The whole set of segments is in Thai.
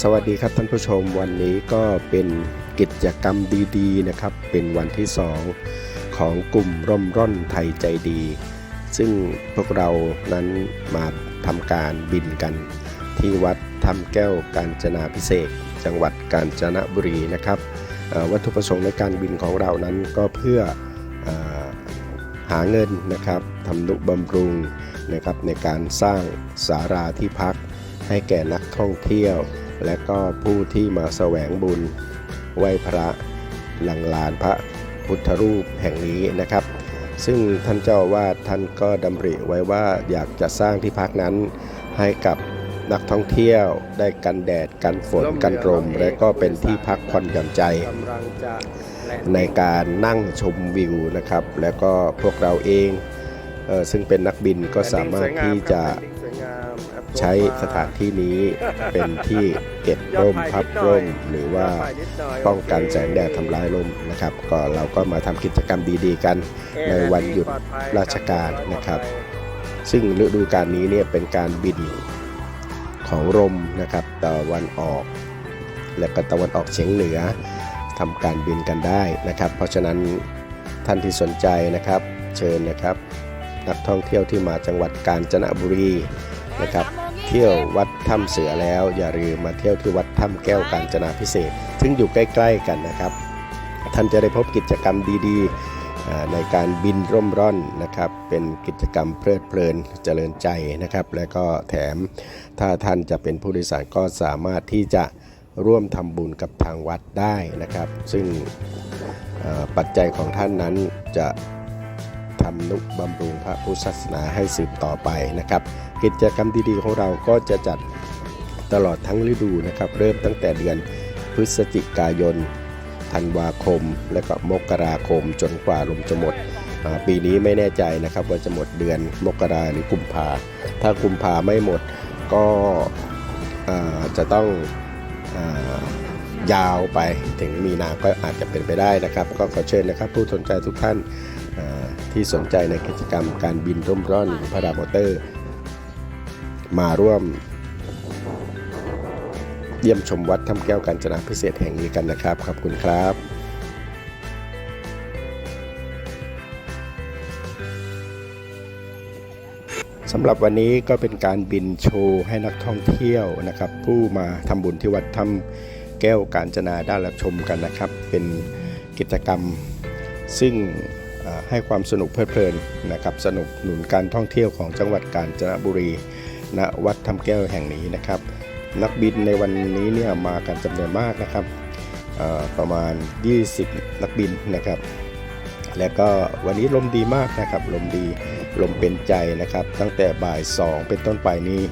สวัสดีครับท่านผู้ชมวันนี้ก็เป็นกิจกรรมดีๆนะครับ เป็นวันที่2ของกลุ่มร่มร่อนไทยใจดี ซึ่งพวกเรานั้นมาทำการบินกัน ที่วัดถ้ำแก้วกาญจนาพิเศษจังหวัดกาญจนบุรีนะครับวัตถุประสงค์ในการบินของเรานั้นก็เพื่อเออหาเงินนะครับทำนุบำรุงนะครับในการสร้างสาราที่พักให้แก่นักท่องเที่ยว และก็ผู้ที่มาแสวงบุญไหว้พระหลังลานพระพุทธรูปแห่งนี้นะครับ ซึ่งท่านเจ้าวาดท่านก็ดำริไว้ว่าอยากจะสร้างที่พักนั้นให้กับนักท่องเที่ยวได้กันแดดกันฝนกันลมและก็เป็นที่พักผ่อนหย่อนใจ ในการนั่งชมวิวนะครับ แล้วก็พวกเราเองเออซึ่งเป็นนักบินก็สามารถที่จะ ใช้สถานที่นี้เป็นที่เก็บร่มพับร่ม หรือว่าป้องกันแสงแดดทำลายร่มนะครับ ก็เราก็มาทำกิจกรรมดีๆ กันในวันหยุดราชการนะครับ ซึ่งฤดูกาลนี้เนี่ยเป็นการบินของลมนะครับตะวันออก และก็ตะวันออกเฉียงเหนือทำการบินกันได้นะครับ เพราะฉะนั้นท่านที่สนใจนะครับ เชิญนะครับ นักท่องเที่ยวที่มาจังหวัดกาญจนบุรีนะครับ เที่ยววัดถ้ำเสือแล้ว อย่าลืมมาเที่ยวที่วัดถ้ำแก้วกาญจนาพิเศษ ซึ่งอยู่ใกล้ ๆกันนะครับ ท่านจะได้พบกิจกรรมดีๆในการบินร่มร่อนนะครับ เป็นกิจกรรมเพลิดเพลินเจริญใจนะครับ และก็แถมถ้าท่านจะเป็นผู้โดยสารก็สามารถที่จะร่วมทำบุญกับทางวัดได้นะครับ ซึ่งปัจจัยของท่านนั้นจะทำนุบำรุงพระพุทธศาสนาให้สืบต่อไปนะครับ กิจกรรมดีๆของเราก็จะจัดตลอดทั้งฤดูนะครับ เริ่มตั้งแต่เดือนพฤศจิกายนธันวาคม และก็มกราคมจนกว่าลมจะหมด ปีนี้ไม่แน่ใจนะครับว่าจะหมดเดือนมกราหรือกุมภาถ้ากุมภาไม่หมดก็จะต้องอยาวไปถึงมีนาก็อาจจะเป็นไปได้นะครับ ก็ขอเชิญนะครับ ผู้สนใจทุกท่านที่สนใจในกิจกรรมการบินร่มร่อนพระดามอเตอร์ มาร่วม เยี่ยมชมวัดถ้ำแก้วกาญจนาพิเศษแห่งนี้กันนะครับ ขอบคุณครับสำหรับวันนี้ก็เป็นการบินโชว์ให้นักท่องเที่ยวนะครับ ผู้มาทำบุญที่วัดถ้ำแก้วกาญจนาได้รับชมกันนะครับ เป็นกิจกรรม ซึ่งให้ความสนุกเพลิดเพลินนะครับ สนุกหนุนการท่องเที่ยวของจังหวัดกาญจนบุรี ณวัดถ้ำแก้วแห่งนี้นะครับ นักบินในวันนี้เนี่ยมากันจำนวนมากนะครับประมาณ 20 นักบินนะครับ และก็วันนี้ลมดีมากนะครับ ลมดีลมเป็นใจนะครับ ตั้งแต่บ่าย 2 เป็นต้นไปนี้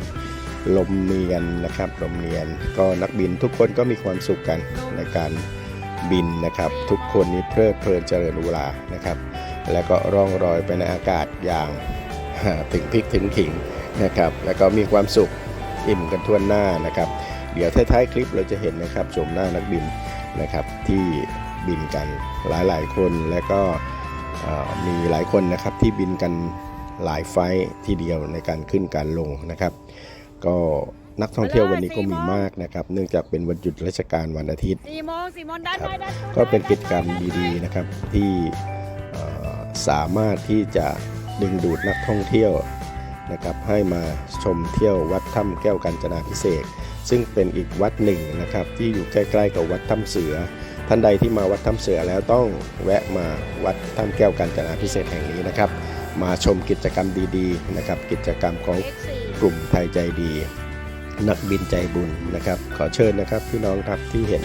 ลมเนียนนะครับลมเนียนก็นักบินทุกคนก็มีความสุขกันในการบินนะครับ ทุกคนนี้เพลิดเพลินเจริญอุรานะครับ แล้วก็ร่องรอยไปในอากาศอย่างถึงพริกถึงขิง นะครับ แล้วก็มีความสุขอิ่มกันทั่วหน้านะครับ เดี๋ยวท้ายๆคลิปเราจะเห็นนะครับชมหน้านักบินนะครับที่บินกันหลายๆคนและก็เอ่อมีหลายคนนะครับที่บินกันหลายไฟล์ทีเดียวในการขึ้นการลงนะครับ ก็นักท่องเที่ยววันนี้ก็มีมากนะครับ เนื่องจากเป็นวันหยุดราชการวันอาทิตย์สี่โมงสี่โมงด้านครับในด้านก็เป็นกิจกรรมดีๆนะครับที่เอ่อสามารถที่จะดึงดูดนักท่องเที่ยว นะครับให้มาชมเที่ยววัดถ้ำแก้วกาญจนาพิเศษ ซึ่งเป็นอีกวัดหนึ่งนะครับที่อยู่ใกล้ๆกับวัดถ้ำเสือ ท่านใดที่มาวัดถ้ำเสือแล้วต้องแวะมาวัดถ้ำแก้วกาญจนาพิเศษแห่งนี้นะครับ มาชมกิจกรรมดีๆนะครับกิจกรรมของกลุ่มไทยใจดีนักบินใจบุญนะครับ ขอเชิญนะครับพี่น้องครับที่เห็น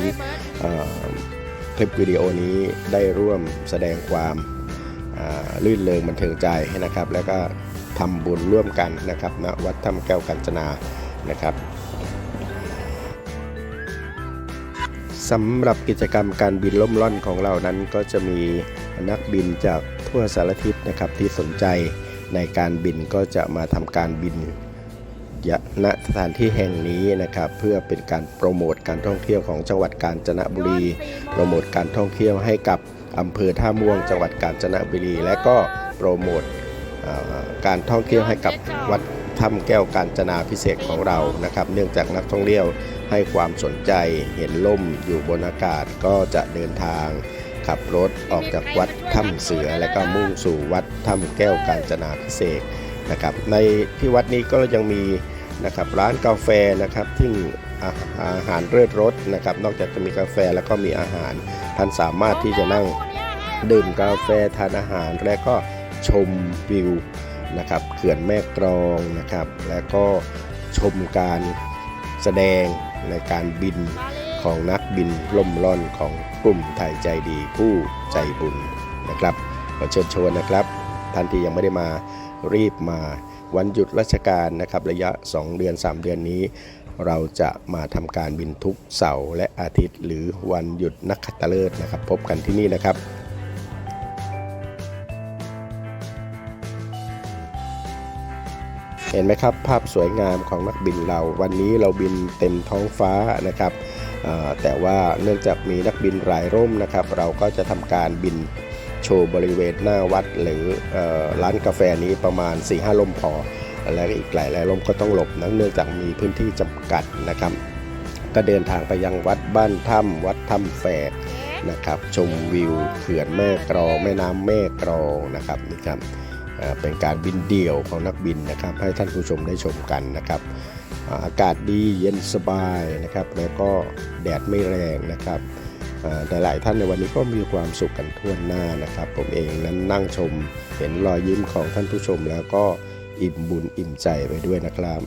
คลิปวิดีโอนี้ได้ร่วมแสดงความลื่นเลงบันเทิงใจนะครับ แล้วก็ ทำบุญร่วมกันนะครับณวัดถ้ำแก้วกัญจนานะครับสำหรับกิจกรรมการบินล่มล่อนของเรานั้นก็จะมีนักบินจากทั่วสารทิศนะครับที่สนใจในการบินก็จะมาทำการบินยณสถานที่แห่งนี้นะครับเพื่อเป็นการโปรโมทการท่องเที่ยวของจังหวัดกาญจนบุรี โปรโมทการท่องเที่ยวให้กับอำเภอท่าม่วงจังหวัดกาญจนบุรี และก็โปรโมท การท่องเที่ยวให้กับวัดถ้ำแก้วกาญจนาพิเศษของเรานะครับ เนื่องจากนักท่องเที่ยวให้ความสนใจเห็นล่มอยู่บนอากาศก็จะเดินทางขับรถออกจากวัดถ้ำเสือ และก็มุ่งสู่วัดถ้ำแก้วกาญจนาพิเศษนะครับ ในที่วัดนี้ก็ยังมีนะครับร้านกาแฟนะครับที่อาอาหารเลิศรสนะครับ นอกจากจะมีกาแฟแล้วก็มีอาหารท่านสามารถที่จะนั่งดื่มกาแฟทานอาหารและก็ ชมวิวนะครับเขื่อนแม่กรองนะครับ และก็ชมการแสดงในการบินของนักบินล่มล่อนของกลุ่มไทยใจดีผู้ใจบุญนะครับขอเชิญชวนนะครับ ท่านที่ยังไม่ได้มารีบมาวันหยุดราชการนะครับระยะ 2 เดือน 3 เดือนนี้ เราจะมาทำการบินทุกเสาร์และอาทิตย์ หรือวันหยุดนักขัตฤกษ์นะครับ พบกันที่นี่นะครับ เห็นไหมครับ ภาพสวยงามของนักบินเรา วันนี้เราบินเต็มท้องฟ้านะครับแต่ว่าเนื่องจากมีนักบินหลายร่มนะครับ เราก็จะทำการบินโชว์บริเวณหน้าวัดหรืออร้านกาแฟนี้ประมาณ 4-5ล่มพอ แล้วก็อีกหลายหลายล่มก็ต้องหลบนะเนื่องจากมีพื้นที่จำกัดนะครับ ก็เดินทางไปยังวัดบ้านถ้ำวัดถ้ำแฝกนะครับ ชมวิวเขื่อนแม่กรองแม่น้ำแม่กรองนะครับนี่ครับ เป็นการบินเดี่ยวของนักบินนะครับ ให้ท่านผู้ชมได้ชมกันนะครับ อากาศดีเย็นสบายนะครับ แล้วก็แดดไม่แรงนะครับแต่หลายท่านในวันนี้ก็มีความสุขกันทั่วหน้านะครับ ผมเองนั้นนั่งชม เห็นรอยยิ้มของท่านผู้ชมแล้วก็อิ่มบุญอิ่มใจไปด้วยนะครับ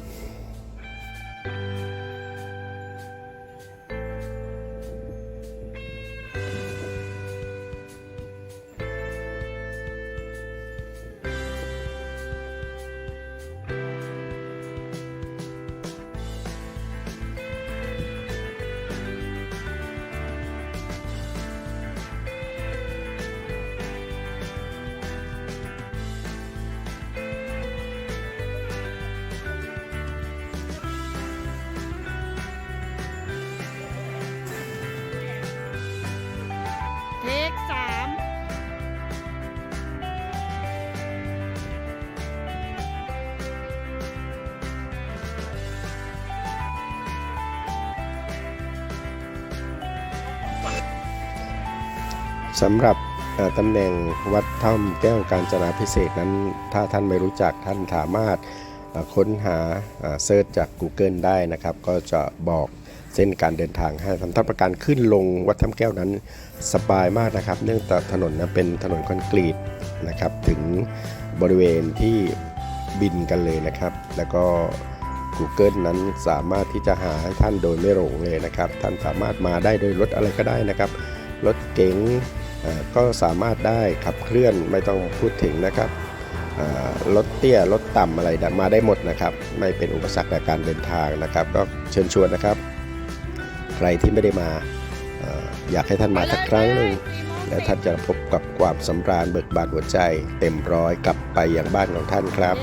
สำหรับตำแหน่งวัดถ้ำแก้วกาญจนาพิเศษนั้น ถ้าท่านไม่รู้จักท่านสามารถค้นหาเซิร์ชจาก Google ได้นะครับ ก็จะบอกเส้นการเดินทางให้ทำทับประการขึ้นลงวัดถ้ำแก้วนั้นสบายมากนะครับ เนื่องจากถนนนั้นเป็นถนนคอนกรีตนะครับ ถึงบริเวณที่บินกันเลยนะครับ แล้วก็ Google นั้นสามารถที่จะหาให้ท่านโดยไม่หลงเลยนะครับ ท่านสามารถมาได้โดยรถอะไรก็ได้นะครับ รถเก๋ง ก็สามารถได้ขับเคลื่อนไม่ต้องพูดถึงนะครับรถเตี้ยรถต่ำอะไรมาได้หมดนะครับ ไม่เป็นอุปสรรคในการเดินทางนะครับ ก็เชิญชวนนะครับ ใครที่ไม่ได้มาออยากให้ท่านมาสักครั้งหนึ่งและท่านจะพบกับความสำราญเบิกบานหัวใจ เต็มร้อยกลับไปอยังบ้านของท่านครับ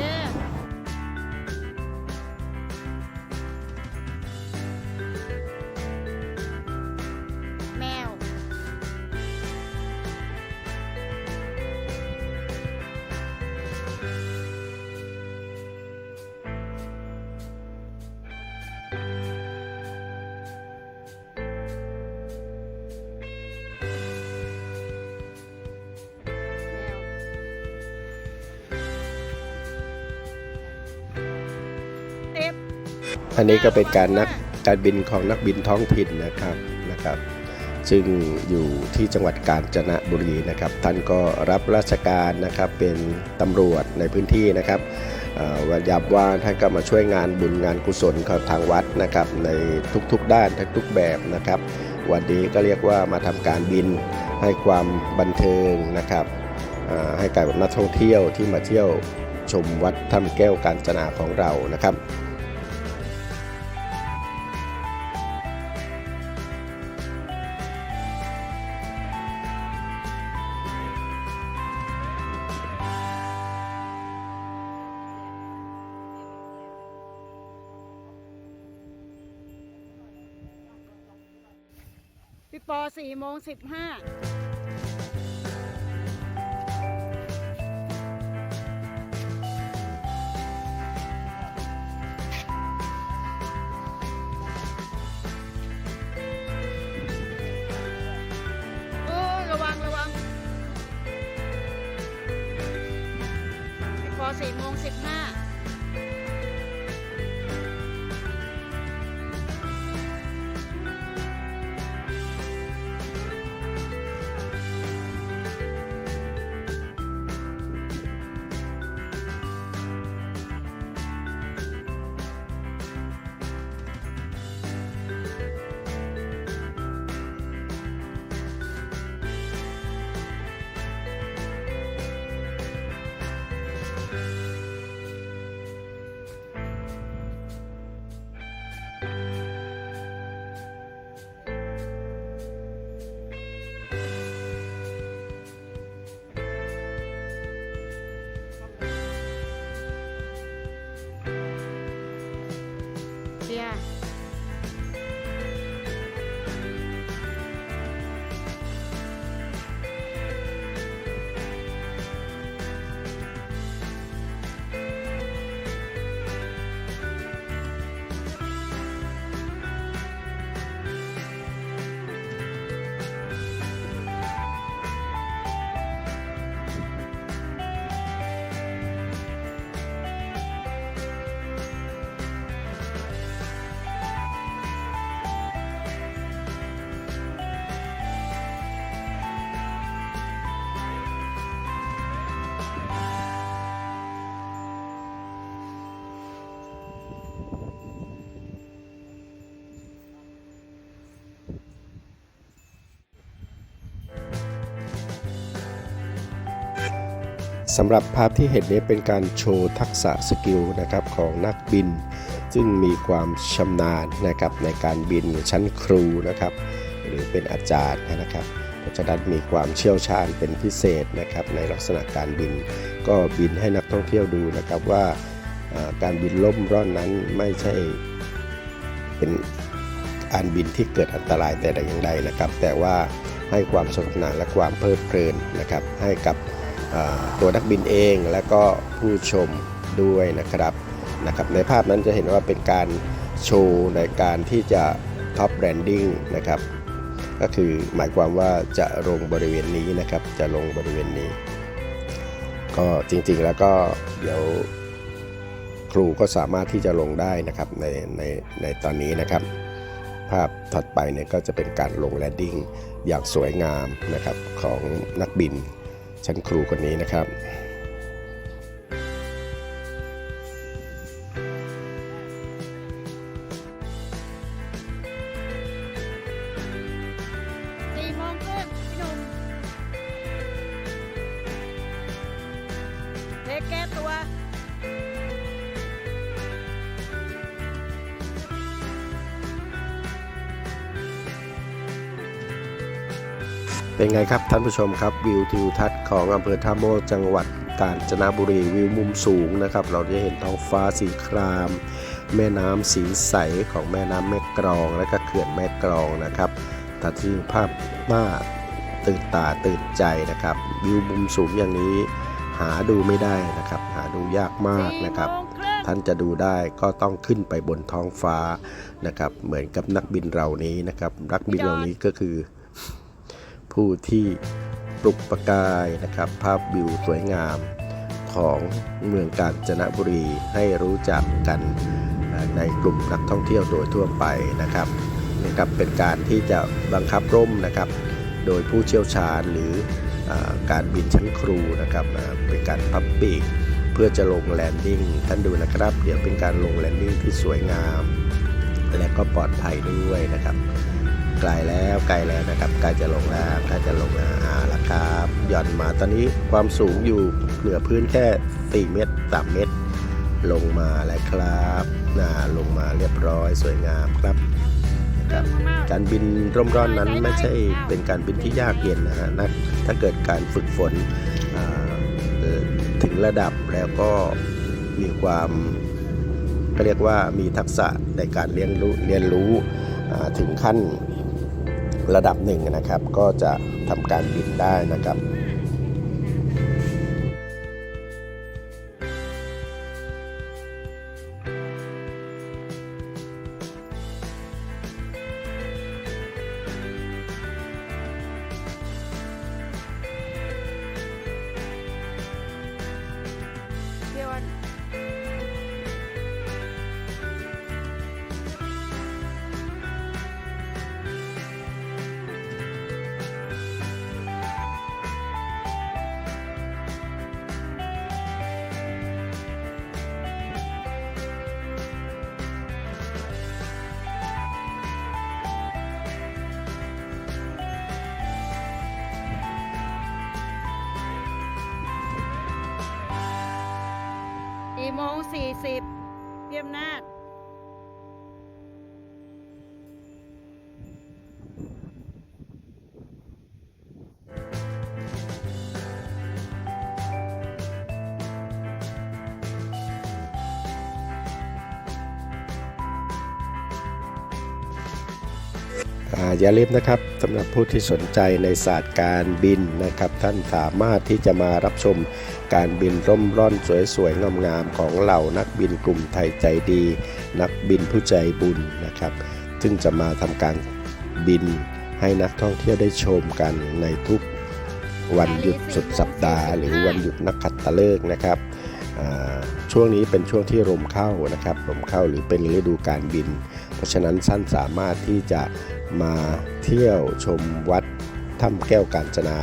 อันนี้ก็เป็นการนักการบินของนักบินท้องถิ่นนะครับนะครับซึ่งอยู่ที่จังหวัดกาญจนบุรีนะครับ ท่านก็รับราชการนะครับเป็นตำรวจในพื้นที่นะครับเอ่อวันยับว่าท่านก็มาช่วยงานบุญงานกุศลของทางวัดนะครับในทุกๆด้านทุกๆแบบนะครับ วันนี้ก็เรียกว่ามาทำการบินให้ความบันเทิงนะครับให้กับนักท่องเที่ยวที่มาเที่ยวชมวัดถ้ำแก้วกาญจนาของเรานะครับ ปศโมงสิบห้าสี่โมงสิบห้า สำหรับภาพที่เห็นนี้เป็นการโชว์ทักษะสกิลนะครับของนักบิน ซึ่งมีความชำนาญนะครับในการบินชั้นครูนะครับ หรือเป็นอาจารย์นะครับเพราะฉะนั้นมีความเชี่ยวชาญเป็นพิเศษนะครับในลักษณะการบิน ก็บินให้นักท่องเที่ยวดูนะครับว่าการบินล่มร่อนนั้นไม่ใช่เป็นการบินที่เกิดอันตรายแต่อย่างใดนะครับ แต่ว่าให้ความสนุกสนานและความเพลิดเพลินนะครับให้กับ ตัวนักบินเองและก็ผู้ชมด้วยนะครับนะครับในภาพนั้นจะเห็นว่าเป็นการโชว์ในการที่จะท็อปแบรนดิ้งนะครับก็คือหมายความว่าจะลงบริเวณนี้นะครับ จะลงบริเวณนี้ ก็จริงๆแล้วก็เดี๋ยวครูก็สามารถที่จะลงได้นะครับในในในตอนนี้นะครับ ภาพถัดไปเนี่ยก็จะเป็นการลงแลนดิ้งอย่างสวยงามนะครับของนักบิน ชั้นครูคนนี้นะครับ เป็นไงครับท่านผู้ชมครับวิวทิวทัศน์ของอำเภอท่าโมกจังหวัดกาญจนบุรีวิวมุมสูงนะครับ เราจะเห็นท้องฟ้าสีคราม แม่น้ำสีใสของแม่น้ำแม่กรอง และก็เขื่อนแม่กรองนะครับตัดที่ภาพมากตื่นตาตื่นใจนะครับ วิวมุมสูงอย่างนี้หาดูไม่ได้นะครับ หาดูยากมากนะครับสี่โมงครึ่งท่านจะดูได้ก็ต้องขึ้นไปบนท้องฟ้านะครับ เหมือนกับนักบินเหล่านี้นะครับ นักบินเหล่านี้ก็คือ ผู้ที่ปลุกประกายนะครับ ภาพวิวสวยงามของเมืองกาญจนบุรีให้รู้จักกันในกลุ่มนักท่องเที่ยวโดยทั่วไปนะครับนะครับเป็นการที่จะบังคับร่มนะครับ โดยผู้เชี่ยวชาญหรืออการบินชั้นครูนะครับเป็นการพับปีกเพื่อจะลงแลนดิ้งท่านดูนะครับ เดี๋ยวเป็นการลงแลนดิ้งที่สวยงาม และก็ปลอดภัยด้วยนะครับ ไกลแล้วไกลแล้วนะครับใกล้จะลงแล้วใกล้จะลงแล้วอ่าละครับหย่อนมาตอนนี้ความสูงอยู่เหนือพื้นแค่ 4 เมตร 3 เมตร ลงมาแล้วครับน่าลงมาเรียบร้อยสวยงามครับนะครับการบินร่มร่อนนั้นไม่ใช่เป็นการบินที่ยากเย็นนะฮะนะถ้าเกิดการฝึกฝนถึงระดับแล้วก็มีความก็เรียกว่ามีทักษะในการเรียนรู้เรียนรู้ถึงขั้น ระดับหนึ่งนะครับ ก็จะทำการบินได้นะครับ โมง40เพียมนาฏ อ่าอย่าลืมนะครับสำหรับผู้ที่สนใจในศาสตร์การบินนะครับ ท่านสามารถที่จะมารับชมการบินร่มร่อนสวยๆงามๆของเหล่านักบินกลุ่มไทยใจดี นักบินผู้ใจบุญนะครับ ซึ่งจะมาทำการบินให้นักท่องเที่ยวได้ชมกันในทุกวันหยุดสุดสัปดาห์ หรือวันหยุดนักขัตฤกษ์นะครับช่วงนี้เป็นช่วงที่ลมเข้านะครับลมเข้าหรือเป็นฤดูการบิน เพราะฉะนั้นท่านสามารถที่จะ มาเที่ยวชมวัดถ้ำแก้วกาญจนา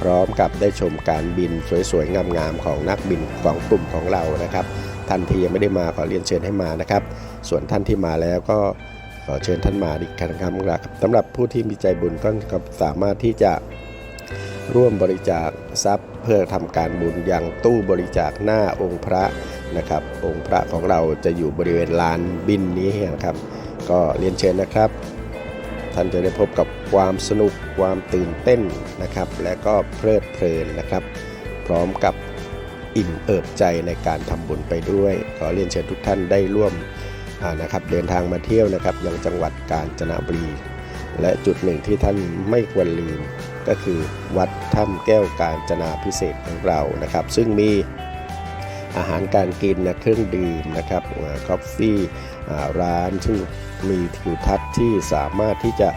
พร้อมกับได้ชมการบินสวยๆงามๆของนักบินของกลุ่มของเรานะครับ ท่านที่ยังไม่ได้มาขอเรียนเชิญให้มานะครับ ส่วนท่านที่มาแล้วก็ขอเชิญท่านมาอีกครั้งครับสำหรับผู้ที่มีใจบุญก็สามารถที่จะร่วมบริจาคทรัพย์เพื่อทำการบุญยังตู้บริจาคหน้าองค์พระนะครับ องค์พระของเราจะอยู่บริเวณลานบินนี้นะครับ ก็เรียนเชิญนะครับ ท่านจะได้พบกับความสนุกความตื่นเต้นนะครับ และก็เพลิดเพลินนะครับ พร้อมกับอิ่มเอิบใจในการทำบุญไปด้วย ขอเรียนเชิญทุกท่านได้ร่วมนะครับเดินทางมาเที่ยวนะครับยังจังหวัดกาญจนบุรี และจุดหนึ่งที่ท่านไม่ควรลืม ก็คือวัดถ้ำแก้วกาญจนาพิเศษของเรานะครับ ซึ่งมีอาหารการกินนะเครื่องดื่มนะครับกาแฟ ร้านซึ่งมีทิวทัศน์ที่สามารถที่จะ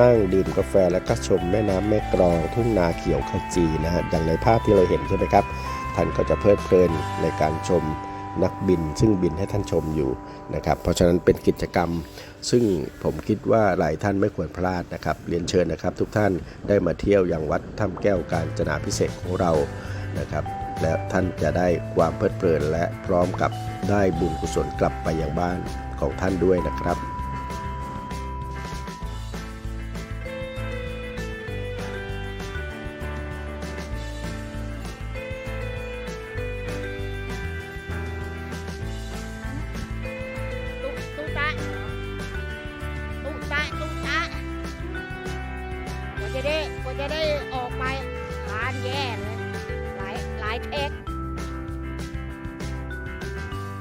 นั่งดื่มกาแฟแล้วก็ชมแม่น้ำแม่กรอง ทุ่งนาเขียวขจีนะฮะอย่างในภาพที่เราเห็นใช่ไหมครับ ท่านก็จะเพลิดเพลินในการชมนักบิน ซึ่งบินให้ท่านชมอยู่นะครับเพราะฉะนั้นเป็นกิจกรรม ซึ่งผมคิดว่าหลายท่านไม่ควรพลาดนะครับเรียนเชิญนะครับ ทุกท่านได้มาเที่ยวอย่างวัดถ้ำแก้วกาญจนาพิเศษของเรานะครับและท่านจะได้ความเพลิดเพลินและพร้อมกับได้บุญกุศลกลับไปยังบ้าน ของท่านด้วยนะครับตุตุตะตุตะตุตะกว่าจะได้กว่าจะได้ออกไปทานแย่เลยหลายหลายเทค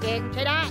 เก่งใช้ได้